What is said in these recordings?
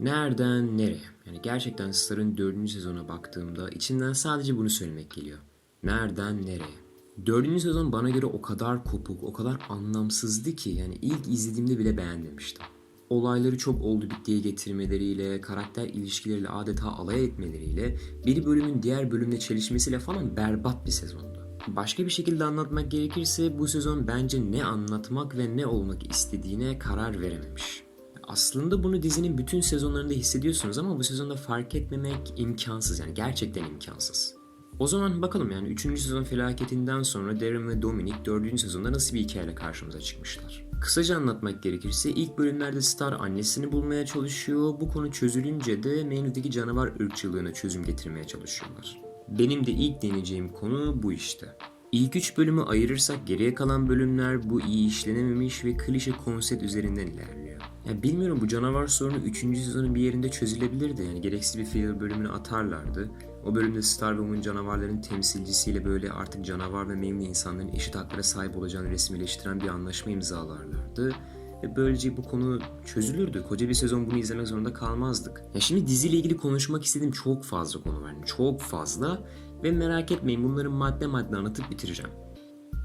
Nereden nereye? Yani gerçekten Star'ın dördüncü sezona baktığımda içinden sadece bunu söylemek geliyor. Nereden nereye? Dördüncü sezon bana göre o kadar kopuk, o kadar anlamsızdı ki yani ilk izlediğimde bile beğenmemiştim. Olayları çok oldu bittiye getirmeleriyle, karakter ilişkileriyle adeta alay etmeleriyle, bir bölümün diğer bölümle çelişmesiyle falan berbat bir sezondu. Başka bir şekilde anlatmak gerekirse bu sezon bence ne anlatmak ve ne olmak istediğine karar verememiş. Aslında bunu dizinin bütün sezonlarında hissediyorsunuz ama bu sezonda fark etmemek imkansız yani gerçekten imkansız. O zaman bakalım yani 3. sezon felaketinden sonra Darren ve Dominic 4. sezonda nasıl bir hikayeyle karşımıza çıkmışlar. Kısaca anlatmak gerekirse ilk bölümlerde Star annesini bulmaya çalışıyor. Bu konu çözülünce de Maine'deki canavar ırkçılığına çözüm getirmeye çalışıyorlar. Benim de ilk deneyeceğim konu bu işte. İlk üç bölümü ayırırsak geriye kalan bölümler bu iyi işlenememiş ve klişe konsept üzerinden ilerliyor. Ya bilmiyorum bu canavar sorunu 3. sezonun bir yerinde çözülebilirdi. Yani gereksiz bir filler bölümünü atarlardı. O bölümde Star canavarların temsilcisiyle böyle artık canavar ve memnun insanların eşit haklara sahip olacağını resmileştiren bir anlaşma imzalarlardı. Ve böylece bu konu çözülürdü. Koca bir sezon bunu izlemek zorunda kalmazdık. Ya şimdi diziyle ilgili konuşmak istediğim çok fazla konu var. Yani çok fazla. Ve merak etmeyin bunları madde madde anlatıp bitireceğim.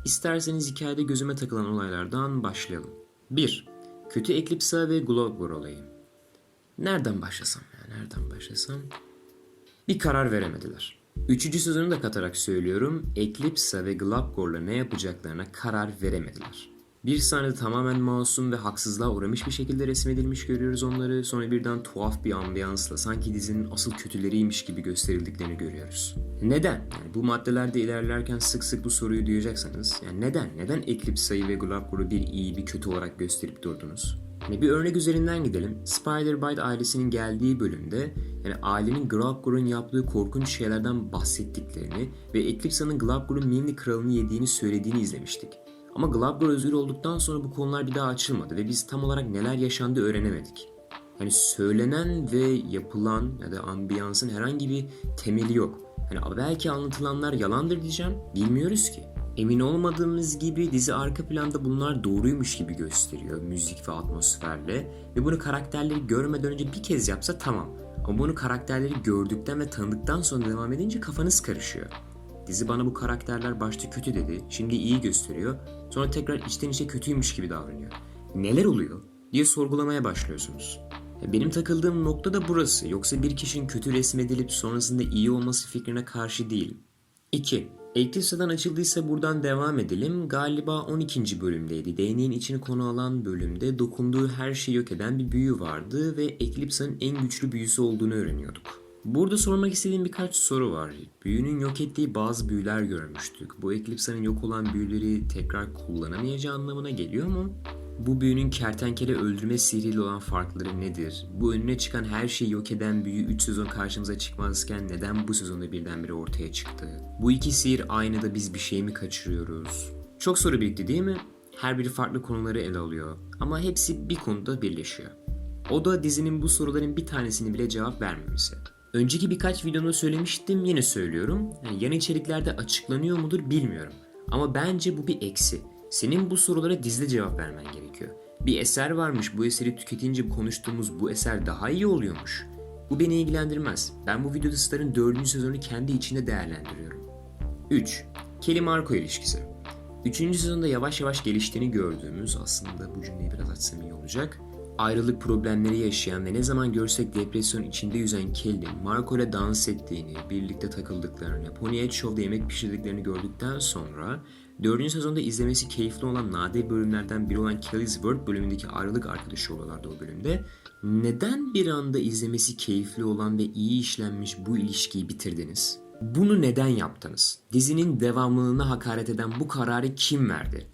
İsterseniz hikayede gözüme takılan olaylardan başlayalım. 1. Kötü Eclipse ve Globor olayı. Nereden başlasam ya nereden başlasam? Bir karar veremediler. Üçüncü sözünü de katarak söylüyorum. Eclipse ve Glabgor'la ne yapacaklarına karar veremediler. Bir sahnede tamamen masum ve haksızlığa uğramış bir şekilde resmedilmiş görüyoruz onları. Sonra birden tuhaf bir ambiyansla sanki dizinin asıl kötüleriymiş gibi gösterildiklerini görüyoruz. Neden? Yani bu maddelerde ilerlerken sık sık bu soruyu duyacaksınız. Yani neden? Neden Eclipse'yi ve Glabgor'u bir iyi bir kötü olarak gösterip durdunuz? Yani bir örnek üzerinden gidelim. Spider-Bite ailesinin geldiği bölümde yani ailenin Glabgor'un yaptığı korkunç şeylerden bahsettiklerini ve Eclipse'nin Glabgor'un Mimli kralını yediğini söylediğini izlemiştik. Ama Glabgor özgür olduktan sonra bu konular bir daha açılmadı ve biz tam olarak neler yaşandı öğrenemedik. Yani söylenen ve yapılan ya da ambiyansın herhangi bir temeli yok. Hani belki anlatılanlar yalandır diyeceğim. Bilmiyoruz ki. Emin olmadığımız gibi dizi arka planda bunlar doğruymuş gibi gösteriyor müzik ve atmosferle ve bunu karakterleri görmeden önce bir kez yapsa tamam. Ama bunu karakterleri gördükten ve tanıdıktan sonra devam edince kafanız karışıyor. Dizi bana bu karakterler başta kötü dedi, şimdi iyi gösteriyor. Sonra tekrar içten içe kötüymüş gibi davranıyor. Neler oluyor diye sorgulamaya başlıyorsunuz. Benim takıldığım nokta da burası. Yoksa bir kişinin kötü resmedilip sonrasında iyi olması fikrine karşı değilim. 2. Eclipse'den açıldıysa buradan devam edelim. Galiba 12. bölümdeydi. Değneğin içini konu alan bölümde dokunduğu her şeyi yok eden bir büyü vardı ve Eclipse'nin en güçlü büyüsü olduğunu öğreniyorduk. Burada sormak istediğim birkaç soru var. Büyünün yok ettiği bazı büyüler görmüştük. Bu Eclipse'nin yok olan büyüleri tekrar kullanamayacağı anlamına geliyor mu? Bu büyünün kertenkele öldürme sihriyle olan farkları nedir? Bu önüne çıkan her şeyi yok eden büyü 3 sezon karşımıza çıkmazken neden bu sezonda birdenbire ortaya çıktı? Bu iki sihir aynı da biz bir şey mi kaçırıyoruz? Çok soru birikti değil mi? Her biri farklı konuları ele alıyor. Ama hepsi bir konuda birleşiyor. O da dizinin bu soruların bir tanesini bile cevap vermemesi. Önceki birkaç videoda söylemiştim yine söylüyorum. Yani yan içeriklerde açıklanıyor mudur bilmiyorum. Ama bence bu bir eksi. Senin bu sorulara dizide cevap vermen gerekiyor. Bir eser varmış bu eseri tüketince konuştuğumuz bu eser daha iyi oluyormuş. Bu beni ilgilendirmez. Ben bu videoda Star'ın 4. sezonu kendi içinde değerlendiriyorum. 3. Kelly Marco ilişkisi. 3. sezonda yavaş yavaş geliştiğini gördüğümüz aslında bu cümleyi biraz açsam iyi olacak. Ayrılık problemleri yaşayan ve ne zaman görsek depresyon içinde yüzen Kelly, Marco ile dans ettiğini, birlikte takıldıklarını, Pony Show'da yemek pişirdiklerini gördükten sonra 4. sezonda izlemesi keyifli olan nadir bölümlerden biri olan Kelly's World bölümündeki ayrılık arkadaşı oluyorlardı o bölümde. Neden bir anda izlemesi keyifli olan ve iyi işlenmiş bu ilişkiyi bitirdiniz? Bunu neden yaptınız? Dizinin devamlılığına hakaret eden bu kararı kim verdi?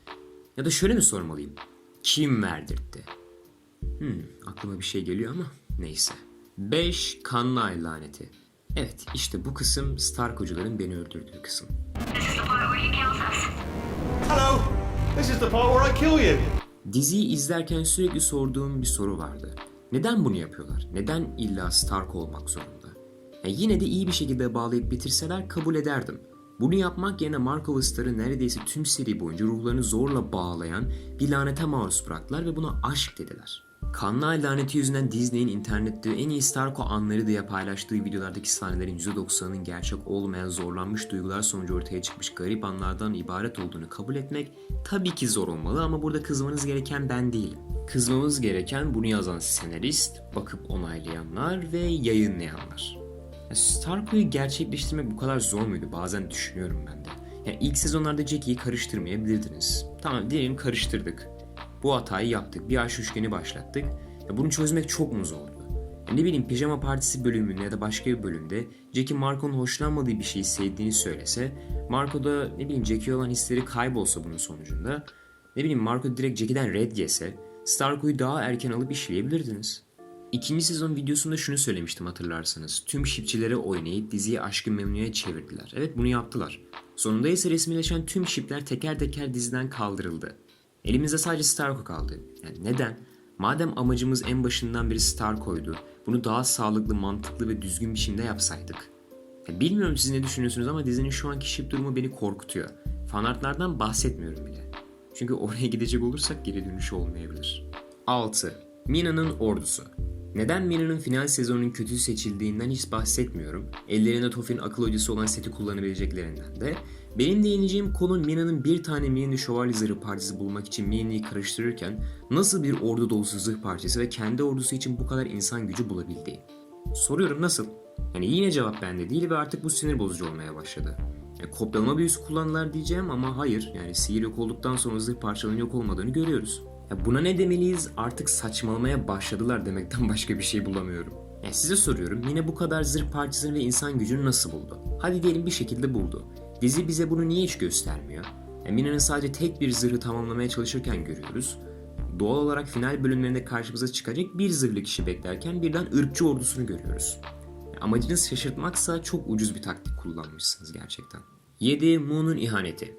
Ya da şöyle mi sormalıyım? Kim verdirtti? Hmm, aklıma bir şey geliyor ama neyse. 5. Kanlı Ay laneti. Evet işte bu kısım Stark hocaların beni öldürdüğü kısım. Hello! This is the part where I kill you. Diziyi izlerken sürekli sorduğum bir soru vardı. Neden bunu yapıyorlar? Neden illa Stark olmak zorunda? Ya yine de iyi bir şekilde bağlayıp bitirseler kabul ederdim. Bunu yapmak yerine Marco Star'ı neredeyse tüm seri boyunca ruhlarını zorla bağlayan bir lanete maruz bıraktılar ve buna aşk dediler. Kanlı Ay laneti yüzünden Disney'in internette en iyi Starco anları diye paylaştığı videolardaki sahnelerin %90'ının gerçek olmayan zorlanmış duygular sonucu ortaya çıkmış garip anlardan ibaret olduğunu kabul etmek tabii ki zor olmalı ama burada kızmanız gereken ben değilim. Kızmamız gereken bunu yazan senarist, bakıp onaylayanlar ve yayınlayanlar. Ya Starco'yu gerçekleştirmek bu kadar zor muydu? Bazen düşünüyorum ben de. Ya ilk sezonlarda Jackie'yi karıştırmayabilirdiniz. Tamam diyelim karıştırdık. Bu hatayı yaptık. Bir aşk üçgeni başlattık. Ya bunu çözmek çok mu zordu? Ya ne bileyim pijama partisi bölümünde ya da başka bir bölümde Jackie Marco'nun hoşlanmadığı bir şeyi sevdiğini söylese, Marco da ne bileyim Jackie'ye olan hisleri kaybolsa bunun sonucunda, ne bileyim Marco direkt Jackie'den red yese, Starco'yu daha erken alıp işleyebilirdiniz. İkinci sezon videosunda şunu söylemiştim hatırlarsanız. Tüm şipçilere oynayıp diziyi Aşkı Memnu'ya çevirdiler. Evet bunu yaptılar. Sonunda ise resmileşen tüm şipler teker teker diziden kaldırıldı. Elimizde sadece Starco kaldı. Yani neden? Madem amacımız en başından beri Starco'ydu, bunu daha sağlıklı, mantıklı ve düzgün biçimde yapsaydık. Ya bilmiyorum siz ne düşünüyorsunuz ama dizinin şu anki şip durumu beni korkutuyor. Fanartlardan bahsetmiyorum bile. Çünkü oraya gidecek olursak geri dönüşü olmayabilir. 6. Mina'nın ordusu. Neden Mina'nın final sezonunun kötü seçildiğinden hiç bahsetmiyorum. Ellerinde Tofi'nin akıl hocası olan seti kullanabileceklerinden de. Benim değineceğim konu Mina'nın bir tane Mini şövalye zırhı parçası bulmak için Mini'yi karıştırırken nasıl bir ordu dolusu zırh parçası ve kendi ordusu için bu kadar insan gücü bulabildiği. Soruyorum nasıl? Yani yine cevap bende değil ve artık bu sinir bozucu olmaya başladı. Ya kopyalama büyüsü kullandılar diyeceğim ama hayır. Yani sihir yok olduktan sonra zırh parçalarının yok olmadığını görüyoruz. Ya buna ne demeliyiz? Artık saçmalamaya başladılar demekten başka bir şey bulamıyorum. Ya size soruyorum yine bu kadar zırh parçasını ve insan gücünü nasıl buldu? Hadi diyelim bir şekilde buldu. Dizi bize bunu niye hiç göstermiyor? Ya Mina'nın sadece tek bir zırhı tamamlamaya çalışırken görüyoruz. Doğal olarak final bölümlerinde karşımıza çıkacak bir zırhlı kişi beklerken birden ırkçı ordusunu görüyoruz. Amacınız şaşırtmaksa çok ucuz bir taktik kullanmışsınız gerçekten. 7. Moon'un ihaneti.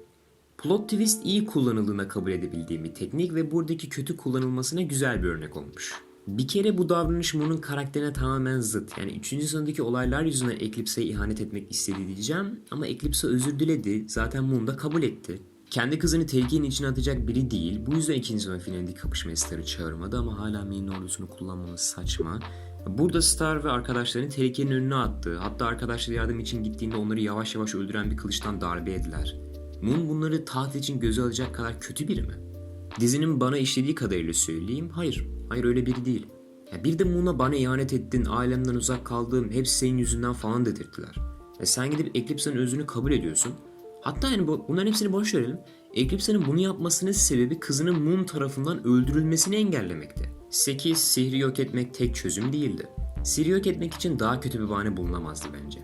Plot twist iyi kullanıldığına kabul edebildiğim bir teknik ve buradaki kötü kullanılmasına güzel bir örnek olmuş. Bir kere bu davranış Moon'un karakterine tamamen zıt. Yani 3. sezondaki olaylar yüzünden Eclipse'ye ihanet etmek istedi diyeceğim ama Eclipse özür diledi. Zaten Moon da kabul etti. Kendi kızını tehlikenin içine atacak biri değil. Bu yüzden ikinci sezon finalindeki kapışma Star'ı çağırmadı ama hala Min'in ordusunu kullanmaması saçma. Burada Star ve arkadaşlarını tehlikenin önüne attı. Hatta arkadaşları yardım için gittiğinde onları yavaş yavaş öldüren bir kılıçtan darbe ediler. Moon bunları taht için göze alacak kadar kötü biri mi? Dizinin bana işlediği kadarıyla söyleyeyim. Hayır. Hayır öyle biri değil. Ya bir de Moon'a bana ihanet ettin, ailemden uzak kaldım, hepsi senin yüzünden falan dedirttiler. E sen gidip Eclipse'nin özünü kabul ediyorsun. Hatta yani bu, bunların hepsini boş verelim. Eclipse'nin bunu yapmasının sebebi kızının Moon tarafından öldürülmesini engellemekti. 8. Sihri yok etmek tek çözüm değildi. Sihri yok etmek için daha kötü bir bahane bulunamazdı bence.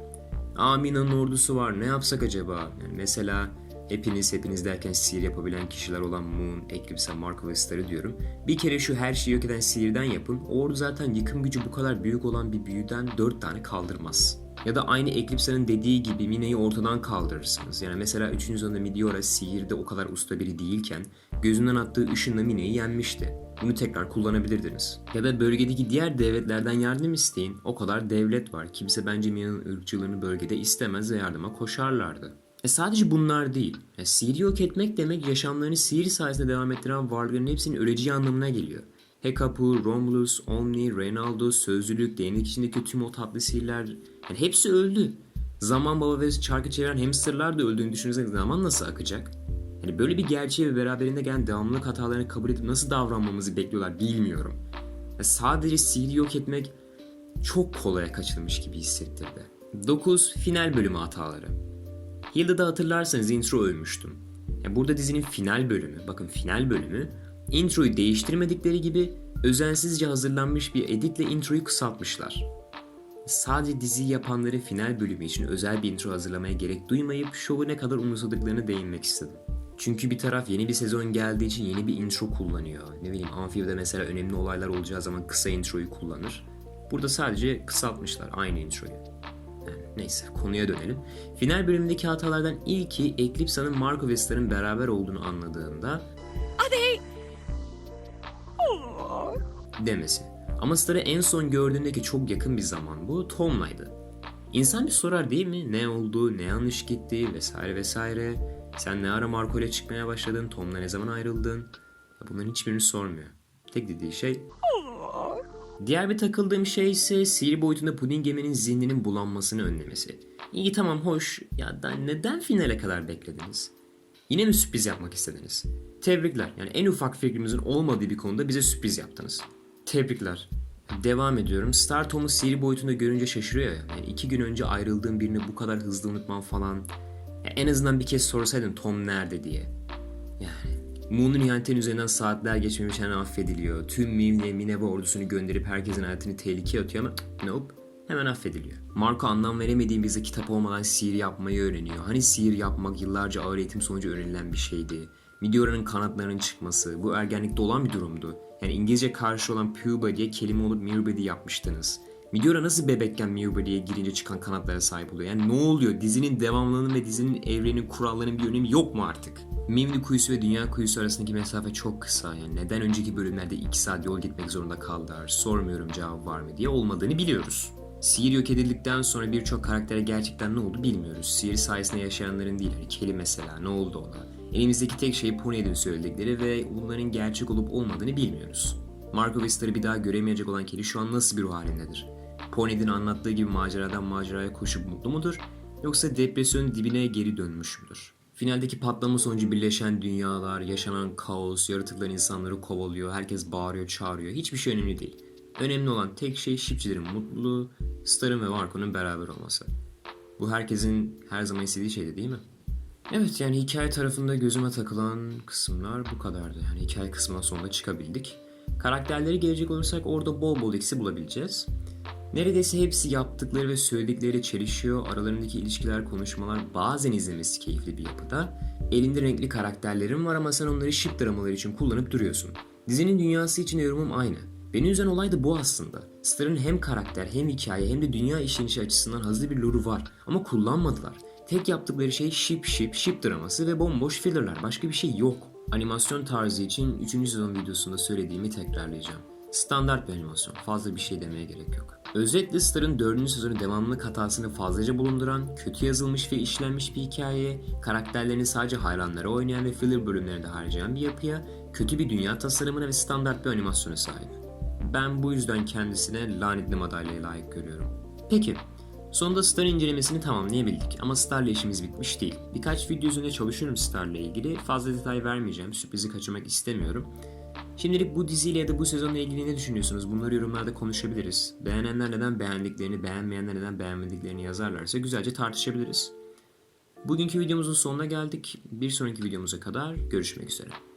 Amina'nın ordusu var ne yapsak acaba? Yani mesela hepiniz hepiniz derken sihir yapabilen kişiler olan Moon, Eclipse, Marco ve Star'ı diyorum. Bir kere şu her şeyi yok eden sihirden yapın. Ordu zaten yıkım gücü bu kadar büyük olan bir büyüden 4 tane kaldırmaz. Ya da aynı Eclipse'nin dediği gibi Mina'yı ortadan kaldırırsınız. Yani mesela 3. sezonda Midiora sihirde o kadar usta biri değilken gözünden attığı ışınla Mina'yı yenmişti. Bunu tekrar kullanabilirdiniz. Ya da bölgedeki diğer devletlerden yardım isteyin. O kadar devlet var. Kimse bence Mina'nın ırkçılığını bölgede istemez ve yardıma koşarlardı. E sadece bunlar değil. Ya sihiri yok etmek demek yaşamlarını sihir sayesinde devam ettiren varlıkların hepsinin öleceği anlamına geliyor. Hekapu, Romulus, Omni, Reynaldo, Sözlülük, değnek içindeki tüm o tatlı sihirler yani hepsi öldü. Zaman baba ve çarkı çeviren hamsterlar da öldüğünü düşünürseniz zaman nasıl akacak? Yani böyle bir gerçeği ve beraberinde gelen devamlılık hatalarını kabul edip nasıl davranmamızı bekliyorlar bilmiyorum. Ya sadece sihiri yok etmek çok kolaya kaçırılmış gibi hissettirdi. 9. Final bölümü hataları. Hilda'da hatırlarsanız intro ölmüştüm. Ya burada dizinin final bölümü, bakın final bölümü, introyu değiştirmedikleri gibi özensizce hazırlanmış bir editle introyu kısaltmışlar. Sadece diziyi yapanların final bölümü için özel bir intro hazırlamaya gerek duymayıp şovu ne kadar umursadıklarını değinmek istedim. Çünkü bir taraf yeni bir sezon geldiği için yeni bir intro kullanıyor. Ne bileyim Amphib'de mesela önemli olaylar olacağı zaman kısa introyu kullanır. Burada sadece kısaltmışlar aynı introyu. Yani neyse konuya dönelim. Final bölümündeki hatalardan ilki Eclipse'nin Marco ve Star'ın beraber olduğunu anladığında demesi. Ama Star'ı en son gördüğündeki çok yakın bir zaman bu Tom'laydı. İnsan bir sorar değil mi? Ne oldu, ne yanlış gitti vesaire vesaire. Sen ne ara Marco ile çıkmaya başladın, Tom'la ne zaman ayrıldın? Bunların hiçbirini sormuyor. Tek dediği şey Diğer bir takıldığım şey ise sihir boyutunda puding yemenin zihninin bulanmasını önlemesi. İyi tamam hoş ya da neden finale kadar beklediniz? Yine mi sürpriz yapmak istediniz? Tebrikler. Yani en ufak fikrimizin olmadığı bir konuda bize sürpriz yaptınız. Tebrikler. Devam ediyorum. Star Tom'u sihir boyutunda görünce şaşırıyor ya. Yani iki gün önce ayrıldığım birini bu kadar hızlı unutmam falan. Ya en azından bir kez sorsaydın Tom nerede diye. Yani Moon'un ihanetin üzerinden saatler geçmemiş hemen affediliyor. Tüm Mim'le Minerva ordusunu gönderip herkesin hayatını tehlikeye atıyor ama nope hemen affediliyor. Marco anlam veremediğim bize kitap olmadan sihir yapmayı öğreniyor. Hani sihir yapmak yıllarca ağır eğitim sonucu öğrenilen bir şeydi. Midiora'nın kanatlarının çıkması bu ergenlikte olan bir durumdu. Yani İngilizce karşı olan puberty'ye kelime olup puberty yapmıştınız. Midiora nasıl bebekken puberty'ye girince çıkan kanatlara sahip oluyor? Yani ne oluyor? Dizinin devamlılığının ve dizinin evrenin kurallarının bir önemi yok mu artık? Mimli kuyusu ve dünya kuyusu arasındaki mesafe çok kısa. Yani neden önceki bölümlerde 2 saat yol gitmek zorunda kaldılar? Sormuyorum cevap var mı diye olmadığını biliyoruz. Sihir yok edildikten sonra birçok karaktere gerçekten ne oldu bilmiyoruz. Sihir sayesinde yaşayanların değil, hani Kelly mesela ne oldu ona? Elimizdeki tek şey Pony'den söyledikleri ve bunların gerçek olup olmadığını bilmiyoruz. Marco ve Star'ı bir daha göremeyecek olan Kelly şu an nasıl bir ruh halindedir? Pony'den anlattığı gibi maceradan maceraya koşup mutlu mudur? Yoksa depresyonun dibine geri dönmüş müdür? Finaldeki patlama sonucu birleşen dünyalar, yaşanan kaos, yaratıklar insanları kovalıyor, herkes bağırıyor, çağırıyor. Hiçbir şey önemli değil. Önemli olan tek şey şipçilerin mutluluğu, Star'ın ve Marco'nun beraber olması. Bu herkesin her zaman istediği şeydi değil mi? Evet yani hikaye tarafında gözüme takılan kısımlar bu kadardı. Yani hikaye kısmından sonunda çıkabildik. Karakterleri gelecek olursak orada bol bol eksi bulabileceğiz. Neredeyse hepsi yaptıkları ve söyledikleri çelişiyor. Aralarındaki ilişkiler, konuşmalar bazen izlemesi keyifli bir yapıda. Elinde renkli karakterlerin var ama sen onları ship dramaları için kullanıp duruyorsun. Dizinin dünyası için yorumum aynı. Beni üzen olay da bu aslında. Star'ın hem karakter hem hikaye hem de dünya işlenişi açısından hazır bir lore'u var ama kullanmadılar. Tek yaptıkları şey ship ship ship draması ve bomboş fillerler. Başka bir şey yok. Animasyon tarzı için 3. sezon videosunda söylediğimi tekrarlayacağım. Standart bir animasyon. Fazla bir şey demeye gerek yok. Özetle Star'ın 4. sezonu devamlılık hatasını fazlaca bulunduran, kötü yazılmış ve işlenmiş bir hikaye, karakterlerini sadece hayranlara oynayan ve filler bölümlerinde harcayan bir yapıya, kötü bir dünya tasarımına ve standart bir animasyona sahip. Ben bu yüzden kendisine lanetli madalyaya layık görüyorum. Peki, sonunda Star incelemesini tamamlayabildik ama Star'la işimiz bitmiş değil. Birkaç video üzerinde çalışıyorum Star'la ilgili. Fazla detay vermeyeceğim, sürprizi kaçırmak istemiyorum. Şimdilik bu diziyle ya da bu sezonla ilgili ne düşünüyorsunuz? Bunları yorumlarda konuşabiliriz. Beğenenler neden beğendiklerini, beğenmeyenler neden beğenmediklerini yazarlarsa güzelce tartışabiliriz. Bugünkü videomuzun sonuna geldik. Bir sonraki videomuza kadar görüşmek üzere.